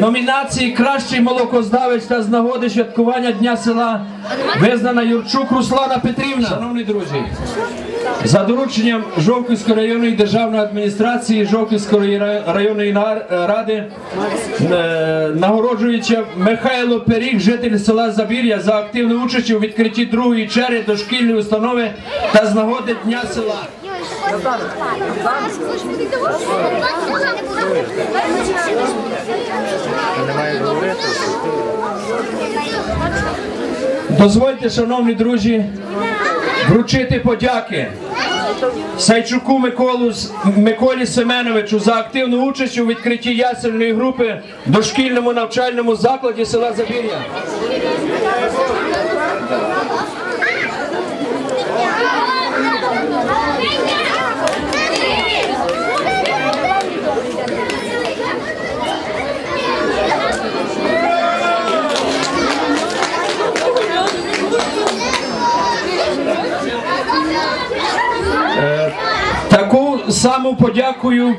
Номінації Кращий молокоздавець та з нагоди святкування Дня села визнана Юрчук Руслана Петрівна. Шановні друзі, за дорученням Жовківської районної державної адміністрації Жовківської районної ради е, нагороджується Михайло Періг, житель села Забір'я, за активну участь у відкритті другої черги дошкільної установи та з нагоди Дня села. Дозвольте, шановні друзі, вручити подяки Сайчуку Миколу Миколі Семеновичу за активну участь у відкритті ясельної групи в дошкільному навчальному закладі села Забір'я. Подякую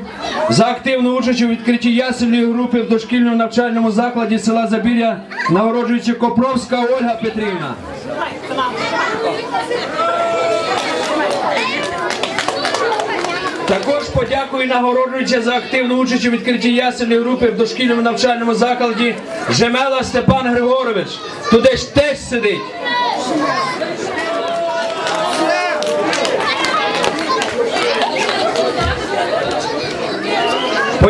за активну участь у відкритті ясельної групи в дошкільному навчальному закладі села Забір'я нагороджується Копровська Ольга Петрівна. Також подякую і нагороджується за активну участь у відкритті ясельної групи в дошкільному навчальному закладі Жемела Степан Григорович. Туди ж теж сидить.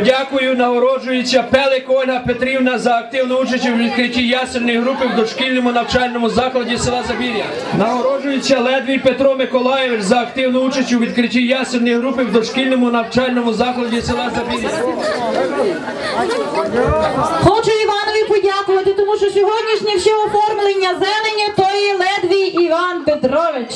Подякую, нагороджується Пелик Ольга Петрівна за активну участь у відкритті ясельної групи в дошкільному навчальному закладі села Забір'я. Нагороджується Ледвій Петро Миколаєвич за активну участь у відкритті ясельної групи в дошкільному навчальному закладі села Забір'я. Хочу Іванові подякувати, тому що сьогоднішнє все оформлення зелені то і Ледвій Іван Петрович.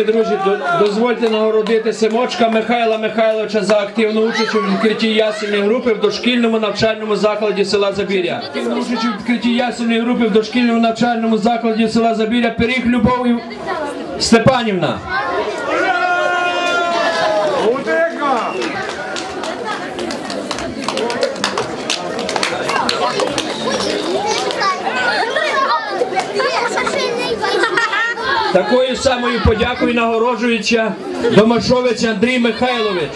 Шановні друзі, дозвольте нагородити Семочка Михайла Михайловича за активну участь у відкритті ясельної групи в дошкільному навчальному закладі села Забір'я. Участь у відкритті ясельної групи в дошкільному навчальному закладі села Забір'я Пиріг Любов Степанівна. Самою подякою нагороджується Домашовець Андрій Михайлович.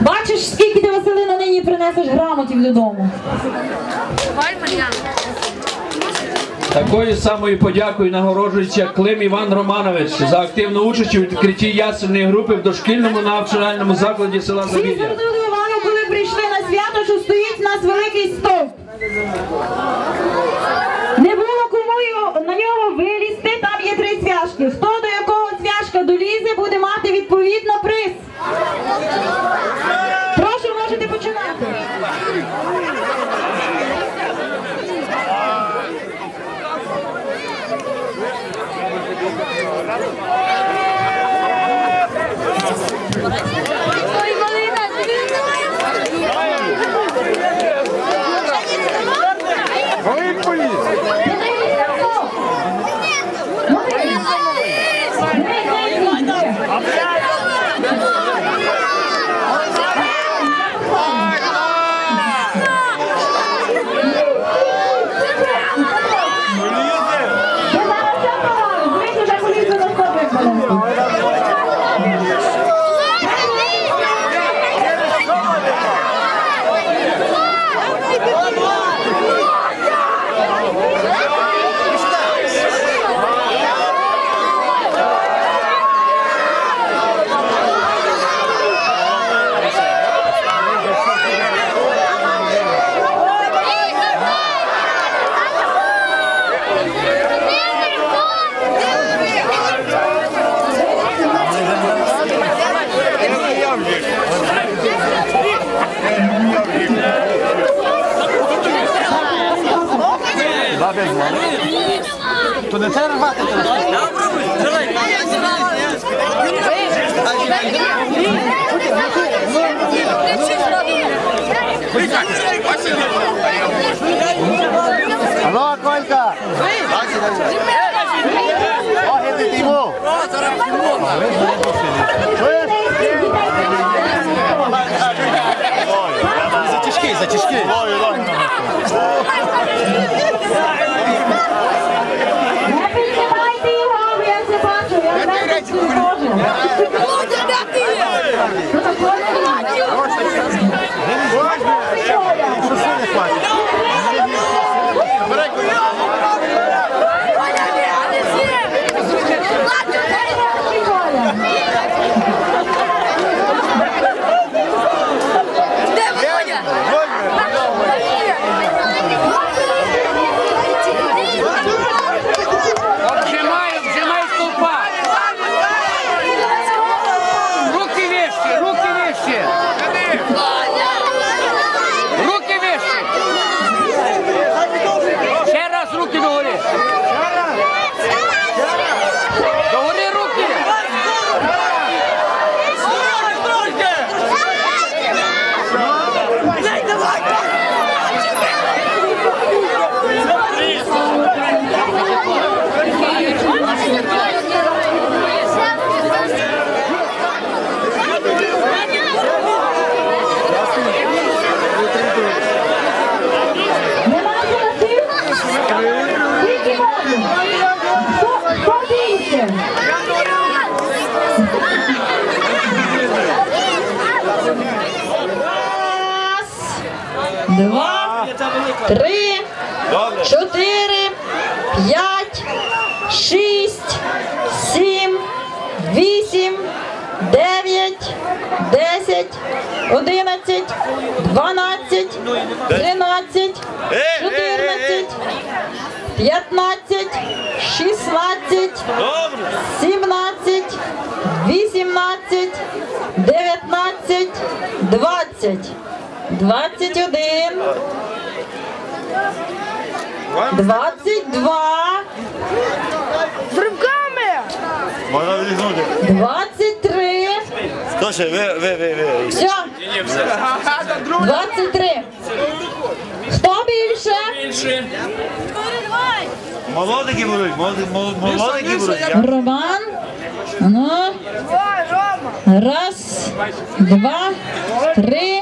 Бачиш, скільки ти Василина нині принесеш грамотів додому. Такою самою подякою нагороджується Клим Іван Романович за активну участь у відкритті ясельної групи в дошкільному навчальному закладі села Всі звернули увагу, коли прийшли на свято, що стоїть у нас великий стовп. Його- на нього вилізти, там є три цвяшки. Хто до якого цвяшка долізе, буде мати відповідно приз. То не треба рвати Алло? Ленка! Ноги ти йому! Чуєш? Затяжки, затяжки. Не піднімайте його, я це бачу, я знаю, що це може. Ну, так Що сине хватить? Вжимай, вжимай столпа. Руки вище, руки вище. Руки вище. Ще раз руки догори. Догори руки. Нема голосів? Скільки можна? Хто- Хто більше? Раз, два, три, чотири, п'ять, шість, сім, вісім, дев'ять, десять, одинадцять, дванадцять, тринадцять, чотирнадцять, п'ятнадцять, шістнадцять, сімнадцять, вісімнадцять, дев'ятнадцять, двадцять, двадцять один, двадцять два, Можна вилізнути. двадцять три. Ви, ви, ви, ви. Все. 23. Хто більше? Більше. Молодики будуть, молоди- молодики будуть. Роман. Ну. Раз, два, три,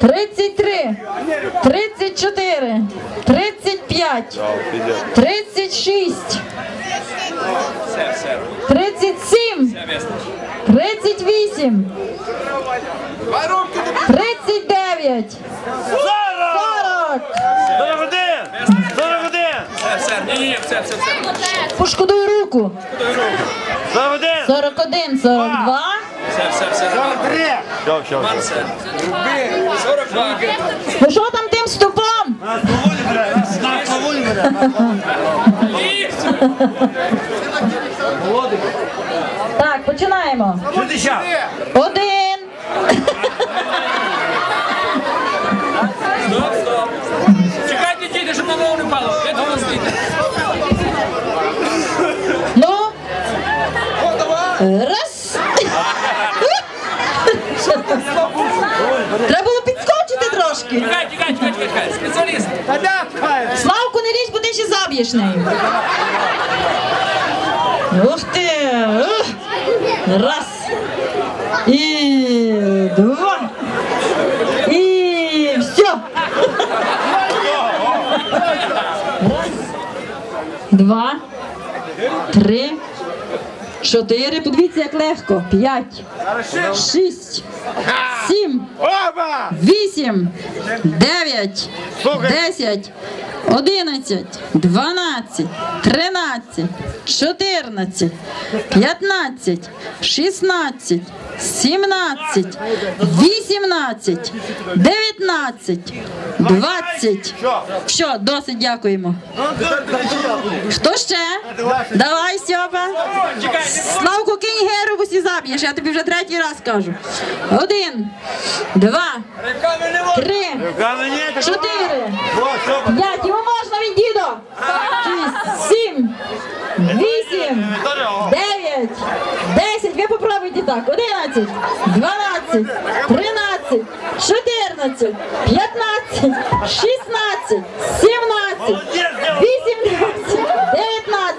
33, 34, 35, 36, 37, 38, 39, 40. 41! 41! Все, все, ні, ні, все, все, все. Пошкодуй руку. 41! 41, 42. Все, все, все. Все, все, все. Все. 42. Ну що там тим ступом? Так, починаємо. Що? Один. Чекай, чекай, чекай, чекай. Спеціаліст. Славку не лізь, бо ти ще заб'єш нею. Ух ти! Ух. Раз. І два. І все. Раз. Два. Три. Чотири. Подивіться, як легко. П'ять. Шість. Сім. Вісім, дев'ять, десять, одинадцять, дванадцять, тринадцять, чотирнадцять, п'ятнадцять, шістнадцять, сімнадцять, вісімнадцять, дев'ятнадцять, двадцять. Що, досить дякуємо. Хто ще? Давай, Стьопа. Славку кинь геру, бо сі заб'єш, я тобі вже третій раз кажу. Один, два, три, чотири, п'ять. Йому можна від дідо. Сім, вісім, дев'ять, десять. Ви попробуйте так. Одинадцять, дванадцять, тринадцять, чотирнадцять, п'ятнадцять, шістнадцять, сімнадцять, вісімнадцять, дев'ятнадцять,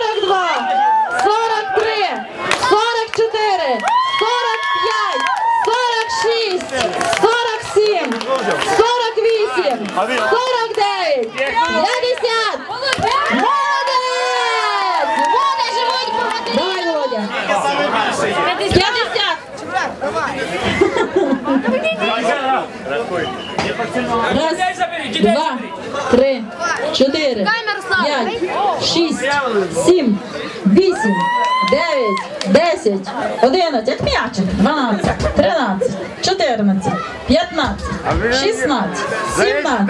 тридцять три, тридцять чотири, тридцять п'ять, тридцять шість, тридцять сім, тридцять вісім, тридцять дев'ять, сорок, сорок один, сорок два, сорок три, сорок чотири, сорок п'ять, сорок шість, сорок сім, сорок вісім, сорок дев'ять, п'ятдесят. Молодець! Вони живуть багато. Давай, Володя. П'ятдесят. Раз, два, три, чотири, п'ять, шість, сім, вісім, дев'ять, десять, одинадцять, м'ячик, дванадцять, тринадцять, чотирнадцять, п'ятнадцять, шістнадцять, сімнадцять,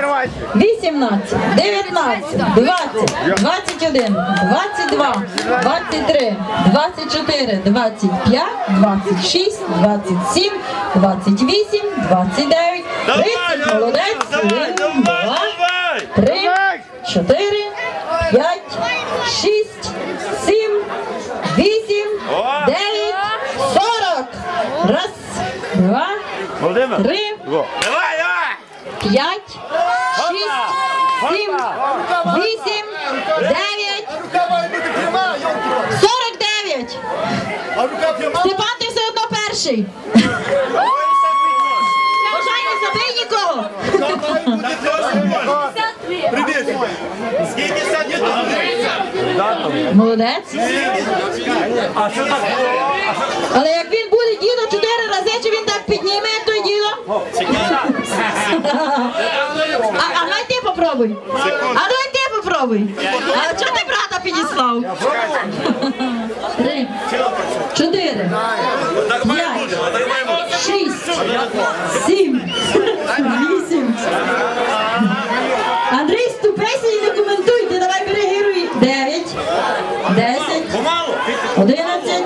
вісімнадцять, дев'ятнадцять, двадцять, двадцять один, двадцять два, двадцять три, двадцять чотири, двадцять п'ять, двадцять шість, двадцять сім, двадцять вісім, двадцять дев'ять, тридцять, молодець, Давай, один, давай, два, давай! три, чотири, п'ять, шість, сім, вісім, дев'ять, сорок. Раз, два, три, п'ять, шість, сім, вісім, дев'ять, сорок дев'ять. Степан, ти все одно перший. Молодець. А що так? Але як він буде дідо чотири рази, чи він так підніме, то й дідо? А, а давай ти попробуй. А давай ти попробуй. А чого ти брата підіслав? Три, чотири, Так має бути, п'ять, так має бути. шість, сім, вісім. Андрій, ступайся і не коментуйте. Давай бери герой. Дев'ять, десять. Помалу! 11,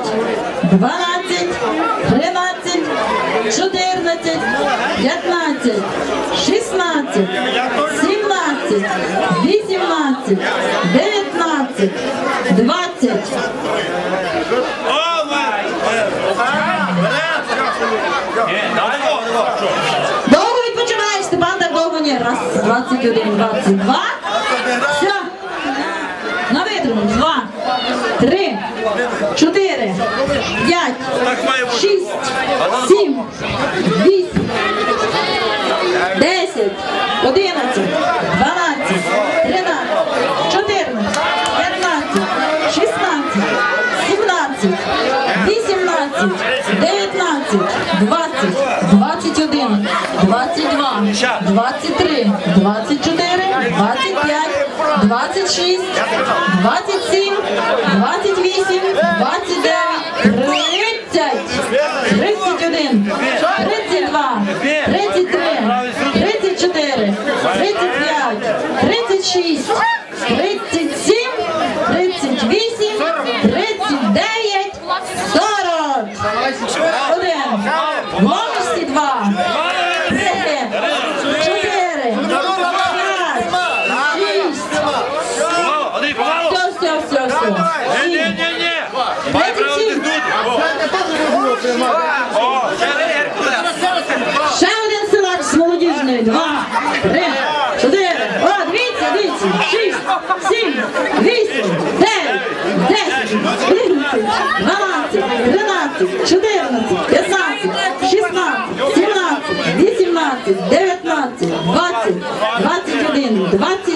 12, 13, 14, 15, 16, 17, 18, 19, 20. О, май! Давай, давай, Довго відпочиваєш, Степан, так довго ні. Раз, 21, 22. Все. На витримку. Два, чотири, п'ять, шість, сім, вісім, десять, одинадцять, дванадцять, тринадцять, чотирнадцять, п'ятнадцять, шістнадцять, сімнадцять, вісімнадцять, дев'ятнадцять, двадцять, двадцять один, двадцять два, двадцять три, двадцять чотири, двадцять п'ять, двадцять шість, двадцять сім, двадцять вісім, двадцять дев'ять, тридцять, тридцять один, тридцять два, тридцять три, тридцять чотири, тридцять п'ять, тридцять шість, тридцять сім, тридцять вісім, тридцять дев'ять, сорок. Один. Ломишці два. Три. Чотири. П'ять. Шість. Помалу, Андрій, помалу! Все, все. Ні, ні, ні, ні! Має тут! О, не Ще один силач з молодіжної. Два. Три. Чотири. О, дивіться, дивіться. Шість. сім, вісім, дев'ять, десять, одинадцять, дванадцять, тринадцять, чотирнадцять, п'ятнадцять, шістнадцять, сімнадцять, вісімнадцять, дев'ятнадцять, двадцять, двадцять один, двадцять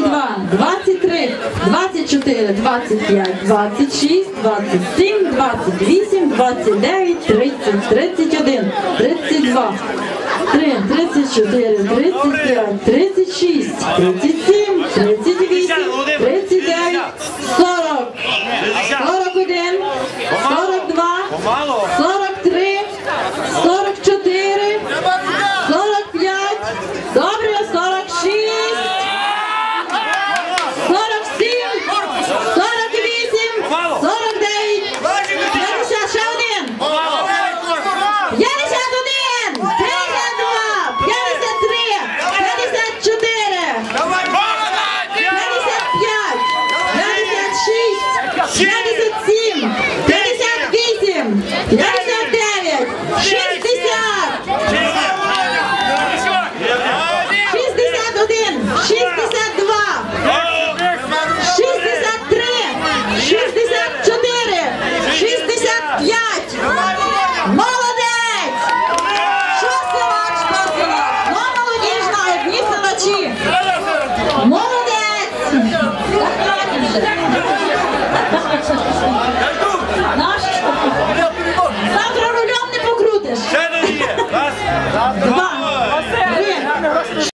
25, 26, 27, 28, 29, 30, 31, 32, 3, 34, 35, 36, 37, 38.